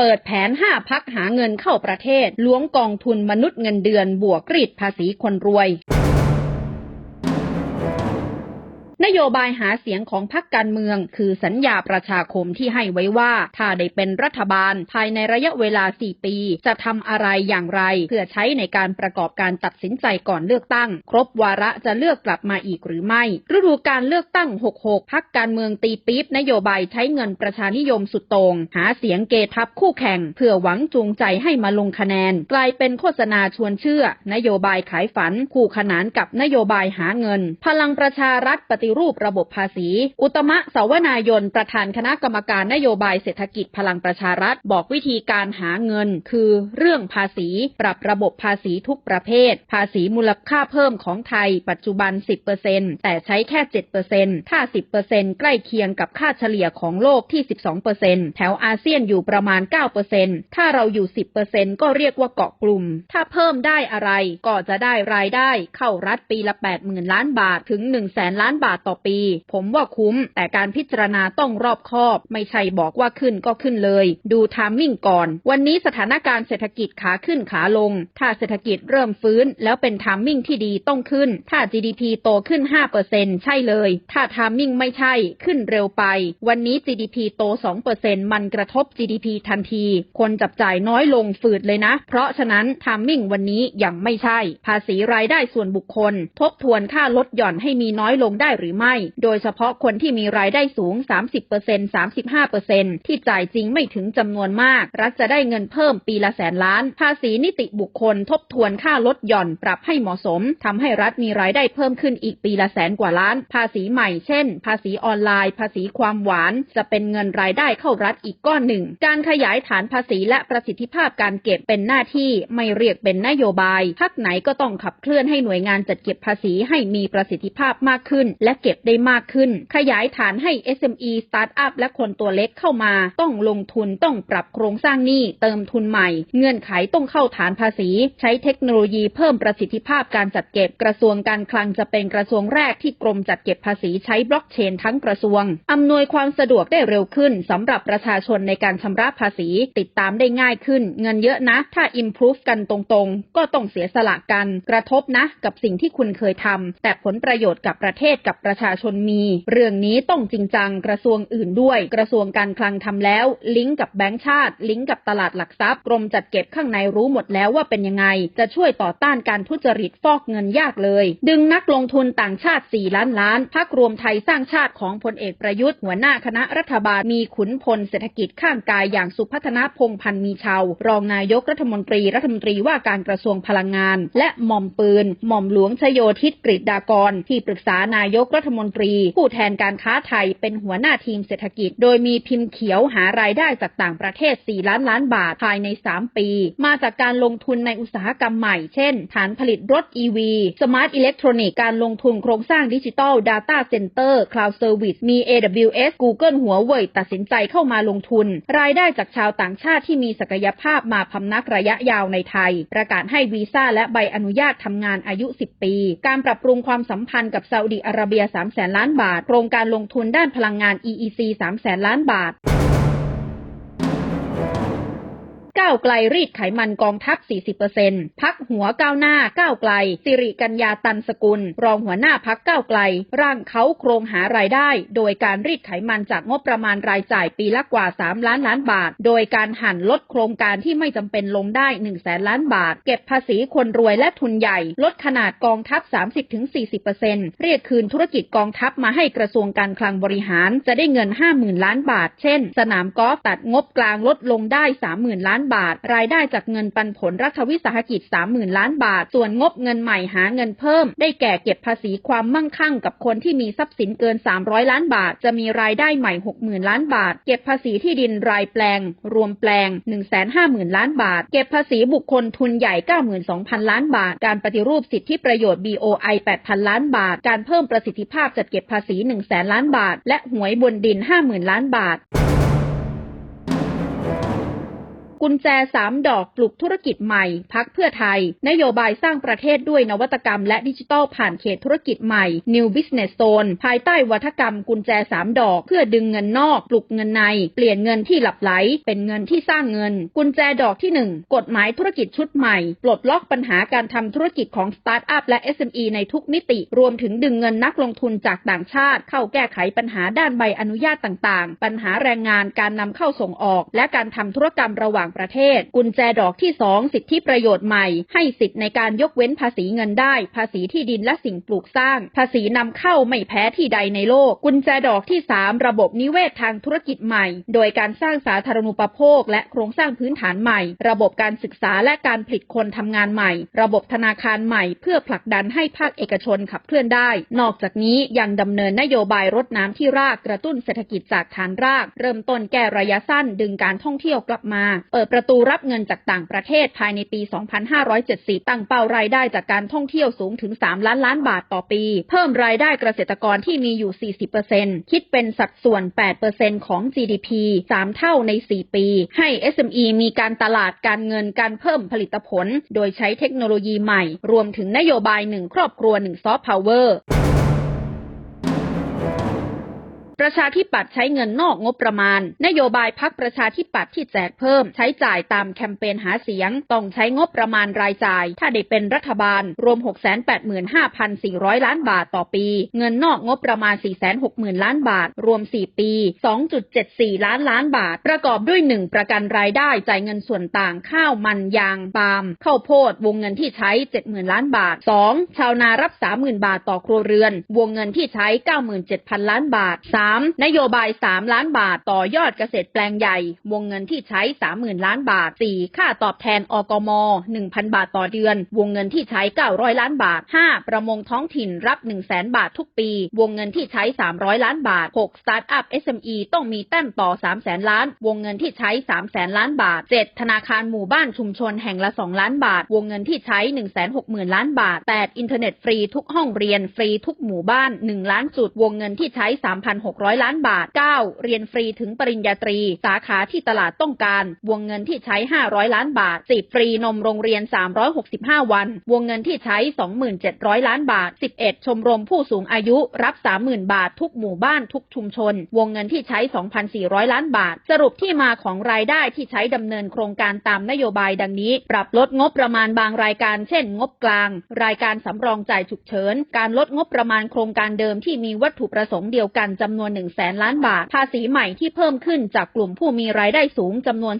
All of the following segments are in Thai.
เปิดแผน 5 พักหาเงินเข้าประเทศล้วงกองทุนมนุษย์เงินเดือนบวกกรีดภาษีคนรวย นโยบายหาเสียงของพรรคการเมือง คือสัญญาประชาคมที่ให้ไว้ว่า ถ้าได้เป็นรัฐบาล ภายในระยะเวลา 4 ปี จะทำอะไรอย่างไร เพื่อใช้ในการประกอบการตัดสินใจก่อนเลือกตั้ง ครบวาระจะเลือกกลับมาอีกหรือไม่ ฤดูการเลือกตั้ง 66 พักการเมืองตีปี๊บนโยบายใช้เงินประชานิยมสุดโตง่งหาเสียงเกทับคู่แข่ง เพื่อหวังจูงใจให้มาลงคะแนน กลายเป็นโฆษณาชวนเชื่อ นโยบายขายฝัน คู่ขนานกับนโยบายหาเงิน พลังประชารัฐปฏิรูประบบภาษี อุตมะสาวนายน ประธานคณะกรรมการนโยบายเศรษฐกิจพลังประชารัฐ บอกวิธีการหาเงิน คือเรื่องภาษี ปรับระบบภาษีทุกประเภท ภาษีมูลค่าเพิ่มของไทย ปัจจุบัน 10%แต่ใช้แค่ 7%ถ้า 10%ใกล้เคียงกับค่าเฉลี่ยของโลกที่ 12%แถวอาเซียนอยู่ประมาณ 9%ถ้าเราอยู่ 10%ก็เรียกว่าเกาะกลุ่ม ถ้าเพิ่มได้อะไรก็จะได้รายได้เข้ารัฐปีละ 80,000 ล้านบาทถึง 1 0 0 0 0แสนล้านบาทต่อปี ผมว่าคุ้ม แต่การพิจารณาต้องรอบคอบ ไม่ใช่บอกว่าขึ้นก็ขึ้นเลย ดูทามมิ่งก่อน วันนี้สถานการณ์เศรษฐกิจขาขึ้นขาลง ถ้าเศรษฐกิจเริ่มฟื้น แล้วเป็นทามมิ่งที่ดีต้องขึ้น ถ้า GDP โตขึ้น 5%ใช่เลย ถ้าทามมิ่งไม่ใช่ขึ้นเร็วไป วันนี้ GDP โต 2%มันกระทบ GDP ทันที คนจับจ่ายน้อยลงฝืดเลยนะ เพราะฉะนั้นทามมิ่งวันนี้ยังไม่ใช่ ภาษีรายได้ส่วนบุคคล ทบทวนค่าลดหย่อนให้มีน้อยลงได้หรือไม่ โดยเฉพาะคนที่มีรายได้สูง 30% 35%ที่จ่ายจริงไม่ถึงจำนวนมาก รัฐจะได้เงินเพิ่มปีละแสนล้าน ภาษีนิติบุคคลทบทวนค่าลดหย่อนปรับให้เหมาะสม ทำให้รัฐมีรายได้เพิ่มขึ้นอีกปีละแสนกว่าล้าน ภาษีใหม่เช่น ภาษีออนไลน์ ภาษีความหวาน จะเป็นเงินรายได้เข้ารัฐอีกก้อนหนึ่ง การขยายฐานภาษีและประสิทธิภาพการเก็บเป็นหน้าที่ไม่เรียกเป็นนโยบายพักไหนก็ต้องขับเคลื่อนให้หน่วยงานจัดเก็บภาษีให้มีประสิทธิภาพมากขึ้น และเก็บได้มากขึ้น ขยายฐานให้ SME สตาร์ทอัพและคนตัวเล็กเข้ามา ต้องลงทุนต้องปรับโครงสร้างหนี้เติมทุนใหม่ เงื่อนไขต้องเข้าฐานภาษี ใช้เทคโนโลยีเพิ่มประสิทธิภาพการจัดเก็บกระทรวงการคลังจะเป็นกระทรวงแรกที่กรมจัดเก็บภาษีใช้บล็อกเชนทั้งกระทรวงอำนวยความสะดวกได้เร็วขึ้นสำหรับประชาชนในการชำระภาษี ติดตามได้ง่ายขึ้น เงินเยอะนะ ถ้า improve กันตรงๆ ก็ต้องเสียสละกัน กระทบนะ กับสิ่งที่คุณเคยทำแต่ผลประโยชน์กับประเทศกับประชาชนมี เรื่องนี้ต้องจริงจังกระทรวงอื่นด้วย กระทรวงการคลังทำแล้ว ลิงก์กับแบงก์ชาติ ลิงก์กับตลาดหลักทรัพย์กรมจัดเก็บข้างในรู้หมดแล้วว่าเป็นยังไง จะช่วยต่อต้านการทุจริตฟอกเงินยากเลย ดึงนักลงทุนต่างชาติ 4 ล้านล้านพักรวมไทยสร้างชาติของพลเอกประยุทธ์หัวหน้าคณะรัฐบาลมีขุนพลเศรษฐกิจข้างกายอย่างสุพัฒนพงพันธ์มีชาวรองนายกรัฐมนตรีรัฐมนตรีว่าการกระทรวงพลังงาน และหม่อมปืน หม่อมหลวงชโยธิตกฤษดากรที่ปรึกษานายกรัฐมนตรี ผู้แทนการค้าไทยเป็นหัวหน้าทีมเศรษฐกิจ โดยมีพิมพ์เขียวหารายได้จากต่างประเทศ 4 ล้านล้านบาทภายใน 3 ปี มาจากการลงทุนในอุตสาหกรรมใหม่ เช่น ฐานผลิตรถ EV Smart Electronic กส์การลงทุนโครงสร้างดิจิทัล Data Center Cloud Service มี AWS Google หัวเว่ยตัดสินใจเข้ามาลงทุน รายได้จากชาวต่างชาติที่มีศักยภาพมาพำนักระยะยาวในไทย ประกาศให้วีซ่าและใบอนุญาตทำงานอายุ 10 ปี การปรับปรุงความสัมพันธ์กับซาอุดิอาระเบีย3แสนล้านบาท โครงการลงทุนด้านพลังงาน EEC 3แสนล้านบาท ก้าวไกลรีดไขมันกองทัพ 40%พักหัวก้าวหน้าก้าวไกล สิริกัญญาตันสกุล รองหัวหน้าพักก้าวไกล ร่างเขาโครงหารายได้ โดยการรีดไขมันจากงบประมาณรายจ่ายปีละกว่า 3 ล้านล้านบาท โดยการหั่นลดโครงการที่ไม่จำเป็นลงได้1แสนล้านบาท เก็บภาษีคนรวยและทุนใหญ่ ลดขนาดกองทัพ 30-40%เรียกคืนธุรกิจกองทัพมาให้กระทรวงการคลังบริหาร จะได้เงิน 50,000 ล้านบาท เช่น สนามกอล์ฟตัดงบกลางลดลงได้ 30,000 ล้านบาทบาท รายได้จากเงินปันผลรัฐวิสาหกิจ 30,000 ล้านบาท ส่วนงบเงินใหม่หาเงินเพิ่ม ได้แก่เก็บภาษีความมั่งคั่งกับคนที่มีทรัพย์สินเกิน 300 ล้านบาท จะมีรายได้ใหม่ 60,000 ล้านบาท เก็บภาษีที่ดินรายแปลง รวมแปลง 150,000 ล้านบาท เก็บภาษีบุคคลทุนใหญ่ 92,000 ล้านบาท การปฏิรูปสิทธิประโยชน์ BOI 8,000 ล้านบาท การเพิ่มประสิทธิภาพจัดเก็บภาษี 100,000ล้านบาท และหวยบนดิน 50,000 ล้านบาท กุญแจสามดอกปลุกธุรกิจใหม่ พักเพื่อไทย นโยบายสร้างประเทศด้วยนวัตกรรมและดิจิทัลผ่านเขตธุรกิจใหม่ New Business Zone ภายใต้วัฒกรรมกุญแจสามดอก เพื่อดึงเงินนอก ปลุกเงินใน เปลี่ยนเงินที่หลับไหล เป็นเงินที่สร้างเงิน กุญแจดอกที่หนึ่งกฎหมายธุรกิจชุดใหม่ ปลดล็อกปัญหาการทำธุรกิจของสตาร์ทอัพและ SME ในทุกมิติ รวมถึงดึงเงินนักลงทุนจากต่างชาติ เข้าแก้ไขปัญหาด้านใบอนุญาตต่างๆ ปัญหาแรงงานการนำเข้าส่งออก และการทำธุรกรรมระหว่างประเทศ กุญแจดอกที่ 2 สิทธิประโยชน์ใหม่ ให้สิทธิ์ในการยกเว้นภาษีเงินได้ ภาษีที่ดินและสิ่งปลูกสร้าง ภาษีนำเข้าไม่แพ้ที่ใดในโลก กุญแจดอกที่ 3 ระบบนิเวศทางธุรกิจใหม่ โดยการสร้างสาธารณูปโภค และโครงสร้างพื้นฐานใหม่ ระบบการศึกษาและการผลิตคนทำงานใหม่ ระบบธนาคารใหม่ เพื่อผลักดันให้ภาคเอกชนขับเคลื่อนได้ นอกจากนี้ยังดำเนินนโยบายรดน้ำที่รากกระตุ้นเศรษฐกิจจากฐานราก เริ่มต้นแก้ระยะสั้นดึงการท่องเที่ยวกลับมาปิดประตูรับเงินจากต่างประเทศภายในปี 2570 ตั้งเป้ารายได้จากการท่องเที่ยวสูงถึง 3 ล้านล้านบาทต่อปี เพิ่มรายได้เกษตรกรที่มีอยู่ 40%คิดเป็นสัดส่วน 8%ของ GDP 3 เท่าใน 4 ปี ให้ SME มีการตลาดการเงินการเพิ่มผลิตผล โดยใช้เทคโนโลยีใหม่ รวมถึงนโยบายหนึ่งครอบครัวหนึ่งซอฟต์พาวเวอร์ ประชาธิปัตย์ใช้เงินนอกงบประมาณ นโยบายพักประชาธิปัตย์ที่แจกเพิ่ม ใช้จ่ายตามแคมเปญหาเสียง ต้องใช้งบประมาณรายจ่าย ถ้าได้เป็นรัฐบาล รวม 685,400 ล้านบาทต่อปี เงินนอกงบประมาณ 460,000 ล้านบาท รวม 4 ปี 2.74 ล้านล้านบาท ประกอบด้วย 1 ประกันรายได้จ่ายเงินส่วนต่างข้าวมันยางปาล์มข้าวโพดวงเงินที่ใช้ 70,000 ล้านบาท 2. ชาวนารับ 30,000 บาทต่อครัวเรือน วงเงินที่ใช้ 97,000 ล้านบาท 3. นโยบาย 3 ล้านบาทต่อยอดเกษตรแปลงใหญ่ วงเงินที่ใช้ 30,000 ล้านบาท 4. ค่าตอบแทนอกม 1,000 บาทต่อเดือน วงเงินที่ใช้ 900 ล้านบาท 5. ประมงท้องถิ่นรับ 100,000 บาททุกปี วงเงินที่ใช้ 300 ล้านบาท 6. สตาร์ทอัพ SME ต้องมีแต้มต่อ 300,000 ล้าน วงเงินที่ใช้ 300,000 ล้านบาท 7. ธนาคารหมู่บ้านชุมชนแห่งละ 2 ล้านบาท วงเงินที่ใช้ 160,000 ล้านบาท 8. อินเทอร์เน็ตฟรีทุกห้องเรียนฟรีทุกหมู่บ้าน 1 ล้านจุด วงเงินที่ใช้ 3,600ล้านบาท 9. เรียนฟรีถึงปริญญาตรี สาขาที่ตลาดต้องการ วงเงินที่ใช้ 500 ล้านบาท 10. ฟรีนมโรงเรียน 365 วัน วงเงินที่ใช้ 2700 ล้านบาท 11. ชมรมผู้สูงอายุรับ 30,000 บาท ทุกหมู่บ้านทุกชุมชน วงเงินที่ใช้ 2,400 ล้านบาท สรุปที่มาของรายได้ที่ใช้ดำเนินโครงการตามนโยบายดังนี้ ปรับลดงบประมาณบางรายการ เช่น งบกลาง รายการสำรองจ่ายฉุกเฉิน การลดงบประมาณโครงการเดิมที่มีวัตถุประสงค์เดียวกันจำนวน1 0 0 0 0แสนล้านบาท ภาษีใหม่ที่เพิ่มขึ้นจากกลุ่มผู้มีรายได้สูงจำนวน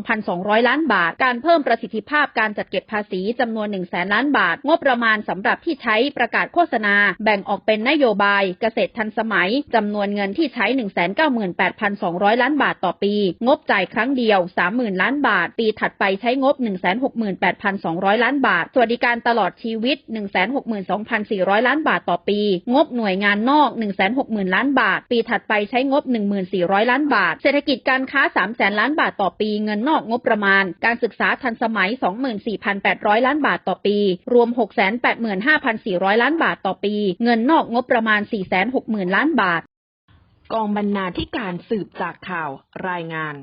32,200 ล้านบาท การเพิ่มประสิทธิภาพการจัดเก็บภาษีจำนวน1แสนล้านบาท งบประมาณสำหรับที่ใช้ประกาศโฆษณา แบ่งออกเป็นนโยบาย เกษตรทันสมัยจำนวนเงินที่ใช้ 198,200 ล้านบาทต่อปี งบจ่ายครั้งเดียว 30,000 ล้านบาท ปีถัดไปใช้งบ 168,200 ล้านบาท สวัสดิการตลอดชีวิต 162,400 ล้านบาทต่อปี งบหน่วยงานนอก 160,000 ล้านบาทปีถัดไปใช้งบ 14,000 ล้านบาท เศรษฐกิจการค้า 3 แสนล้านบาทต่อปี เงินนอกงบประมาณ การศึกษาทันสมัย 24,800 ล้านบาทต่อปี รวม 685,400 ล้านบาทต่อปี เงินนอกงบประมาณ 460,000 ล้านบาท กองบรรณาธิการสืบจากข่าวรายงาน